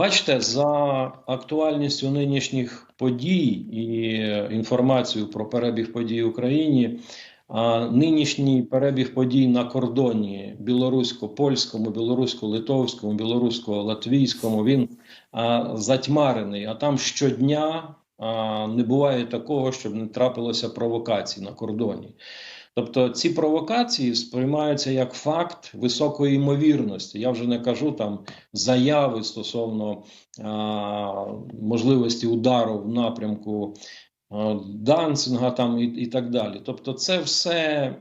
Бачите, за актуальністю нинішніх подій і інформацію про перебіг подій в Україні. А нинішній перебіг подій на кордоні білорусько-польському, білорусько-литовському, білорусько-латвійському він затьмарений. А там щодня не буває такого, щоб не трапилося провокацій на кордоні. Тобто ці провокації сприймаються як факт високої ймовірності. Я вже не кажу там заяви стосовно а, можливості удару в напрямку Данцинга там і, і так далі. Тобто, це все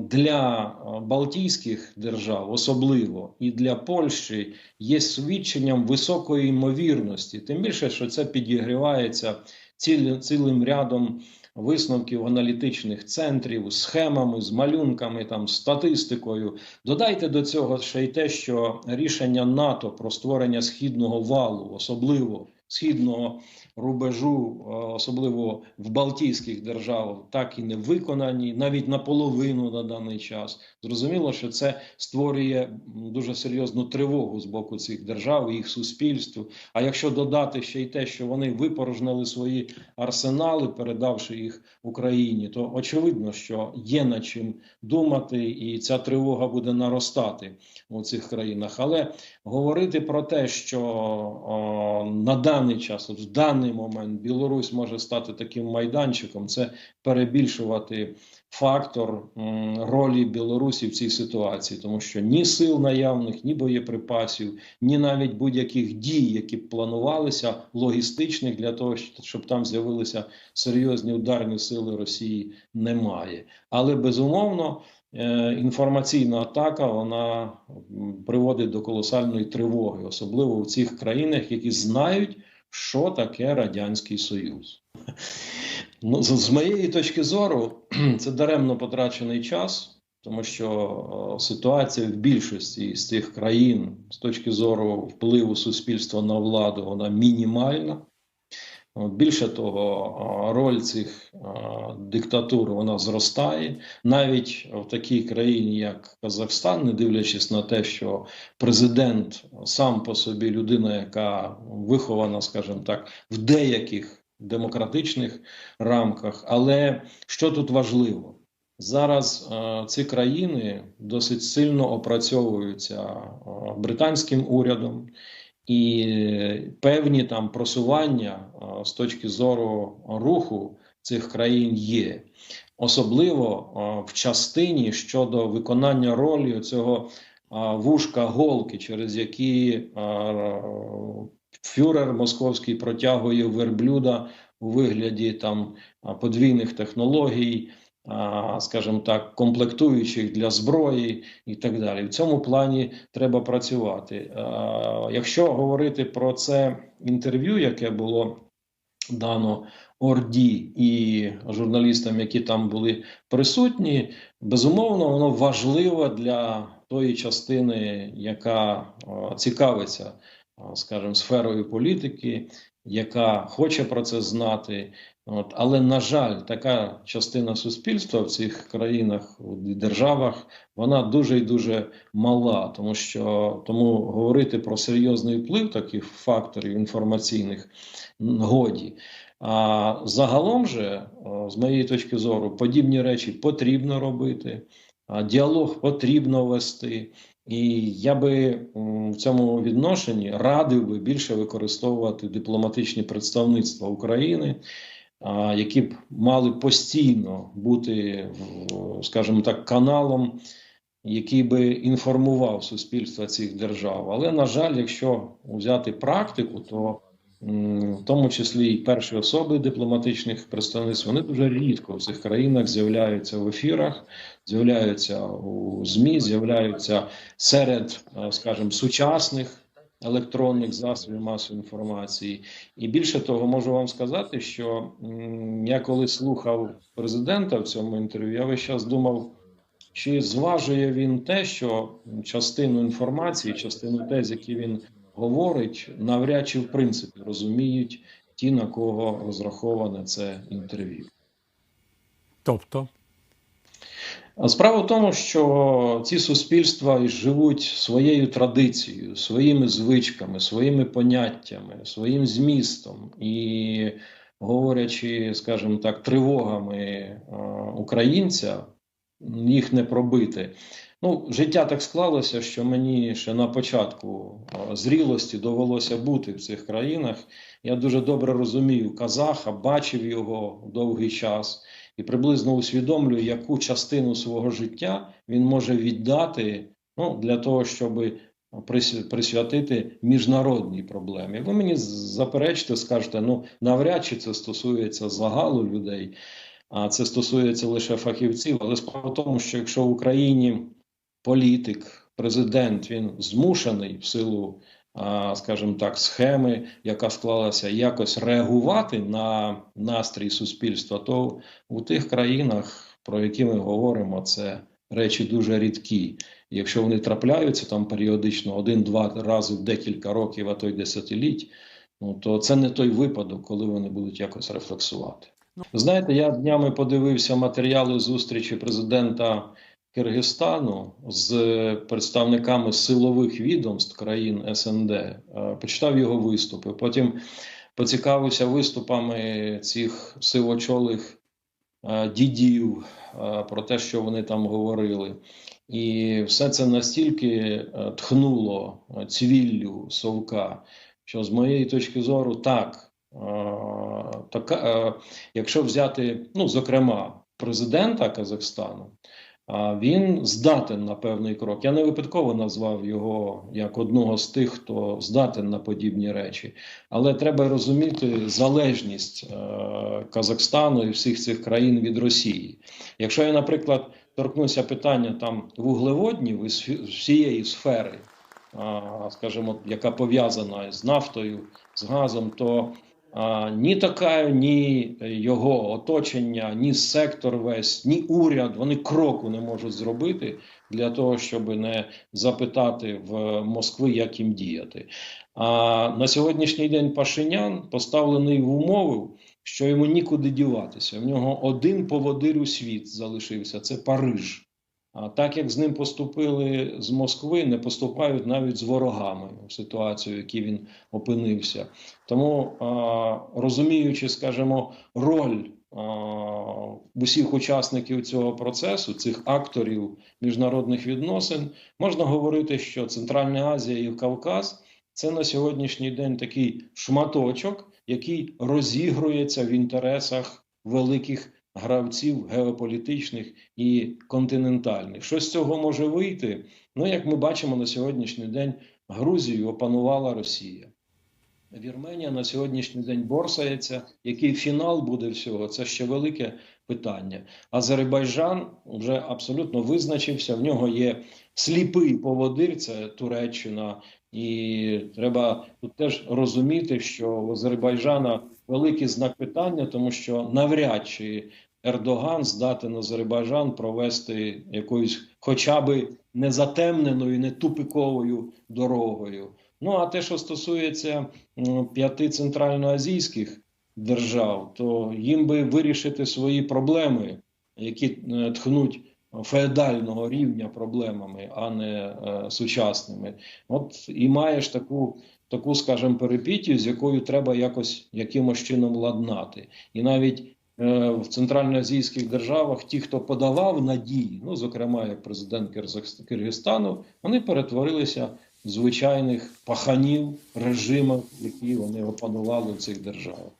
для Балтійських держав, особливо і для Польщі, є свідченням високої ймовірності. Тим більше, що це підігрівається цілим, цілим рядом висновків аналітичних центрів, схемами, з малюнками, там статистикою. Додайте до цього ще й те, що рішення НАТО про створення східного валу, особливо східного рубежу, е, особливо в Балтійських державах, так і не виконані, навіть наполовину на даний час. Зрозуміло, що це створює дуже серйозну тривогу з боку цих держав, їх суспільств. А якщо додати ще й те, що вони випорожнили свої арсенали, передавши їх Україні, то очевидно, що є над чим думати, і ця тривога буде наростати у цих країнах. Але говорити про те, що о, на даний час, от в даний момент, Білорусь може стати таким майданчиком, це перебільшувати фактор ролі Білорусі в цій ситуації, тому що ні сил наявних, ні боєприпасів, ні навіть будь-яких дій, які б планувалися, логістичних для того, щоб там з'явилися серйозні ударні сили Росії, немає. Але безумовно. Е, інформаційна атака вона приводить до колосальної тривоги, особливо в цих країнах, які знають, що таке Радянський Союз. Ну, з, з моєї точки зору, це даремно потрачений час, тому що ситуація в більшості з цих країн з точки зору впливу суспільства на владу вона мінімальна. Більше того, роль цих диктатур вона зростає навіть в такій країні, як Казахстан, не дивлячись на те, що президент сам по собі людина, яка вихована, скажімо так, в деяких демократичних рамках. Але що тут важливо? Зараз ці країни досить сильно опрацьовуються британським урядом і певні там просування з точки зору руху цих країн є, особливо в частині щодо виконання ролі цього вушка голки, через які фюрер московський протягує верблюда у вигляді там подвійних технологій скажімо так, комплектуючих для зброї і так далі. В цьому плані треба працювати. Якщо говорити про це інтерв'ю, яке було дано Орді і журналістам, які там були присутні, безумовно, воно важливо для тої частини, яка цікавиться, скажімо, сферою політики, яка хоче про це знати. От, Але, на жаль, така частина суспільства в цих країнах і державах вона дуже і дуже мала, тому що тому говорити про серйозний вплив таких факторів інформаційних годі. А загалом же, з моєї точки зору, подібні речі потрібно робити, діалог потрібно вести. І я би в цьому відношенні радив би більше використовувати дипломатичні представництва України які б мали постійно бути, скажімо так, каналом, який би інформував суспільство цих держав. Але на жаль, якщо взяти практику, то в тому числі і перші особи дипломатичних представництв, вони дуже рідко в цих країнах з'являються в ефірах, з'являються у змі, з'являються серед, скажімо, сучасних електронних засобів масової інформації. І більше того, можу вам сказати, що я коли слухав президента в цьому інтерв'ю, я весь час думав, чи зважує він те, що частину інформації, частину тез, які він говорить, навряд чи в принципі розуміють ті, на кого розраховане це інтерв'ю. Тобто. Справа в тому, що ці суспільства живуть своєю традицією, своїми звичками, своїми поняттями, своїм змістом і говорячи, скажімо так, тривогами е, українця, їх не пробити. Ну, життя так склалося, що мені ще на початку е, зрілості довелося бути в цих країнах. Я дуже добре розумію казаха, бачив його довгий час і приблизно усвідомлюю, яку частину свого життя він може віддати ну, для того, щоб присвятити міжнародній проблемі. Ви мені заперечите, скажете, ну навряд чи це стосується загалу людей, а це стосується лише фахівців. Але справа в тому, що якщо в Україні політик, президент він змушений в силу, скажімо так, схеми, яка склалася, якось реагувати на настрій суспільства, то у тих країнах, про які ми говоримо, це речі дуже рідкі. Якщо вони трапляються там періодично один-два рази в декілька років, а то й десятиліть, ну то це не той випадок, коли вони будуть якось рефлексувати. Знаєте, я днями подивився матеріали зустрічі президента Киргизстану з представниками силових відомств країн СНД. Е, Почитав його виступи. Потім поцікавився виступами цих сивочолих е, дідів е, про те, що вони там говорили. І все це настільки тхнуло цвіллю совка, що з моєї точки зору, так, така, е, якщо взяти, ну, зокрема, президента Казахстану, він здатен на певний крок. Я не випадково назвав його як одного з тих, хто здатен на подібні речі. Але треба розуміти залежність е, Казахстану і всіх цих країн від Росії. Якщо я, наприклад, торкнуся питання там вуглеводнів із всієї сфери, скажімо, яка пов'язана з нафтою, з газом, то ні Такаю, ні його оточення, ні сектор весь, ні уряд вони кроку не можуть зробити для того, щоб не запитати в Москви, як їм діяти. А на сьогоднішній день Пашинян поставлений в умови, що йому нікуди діватися. В нього один поводир у світ залишився це Париж. Так як з ним поступили з Москви, не поступають навіть з ворогами в ситуацію, в якій він опинився. Тому розуміючи, скажімо, роль усіх учасників цього процесу, цих акторів міжнародних відносин, можна говорити, що Центральна Азія і Кавказ це на сьогоднішній день такий шматочок, який розігрується в інтересах великих гравців геополітичних і континентальних. Що з цього може вийти? Ну, як ми бачимо на сьогоднішній день, Грузію опанувала Росія. Вірменія на сьогоднішній день борсається. Який фінал буде всього? Це ще велике питання. Азербайджан вже абсолютно визначився. В нього є сліпий поводир, це Туреччина, і треба тут теж розуміти, що в Азербайджана великий знак питання, тому що навряд чи Ердоган здатен Азербайджан провести якоюсь, хоча би не затемненою, не тупиковою дорогою. Ну а те, що стосується п'яти центральноазійських держав, то їм би вирішити свої проблеми, які е, тхнуть феодального рівня проблемами, а не е, сучасними. От і маєш таку, таку, скажімо, перепітію, з якою треба якось якимось чином ладнати. І навіть е, в центральноазійських державах ті, хто подавав надії, ну зокрема як президент Киргизстану, вони перетворилися в звичайних паханів режимів, які вони опанували в цих державах.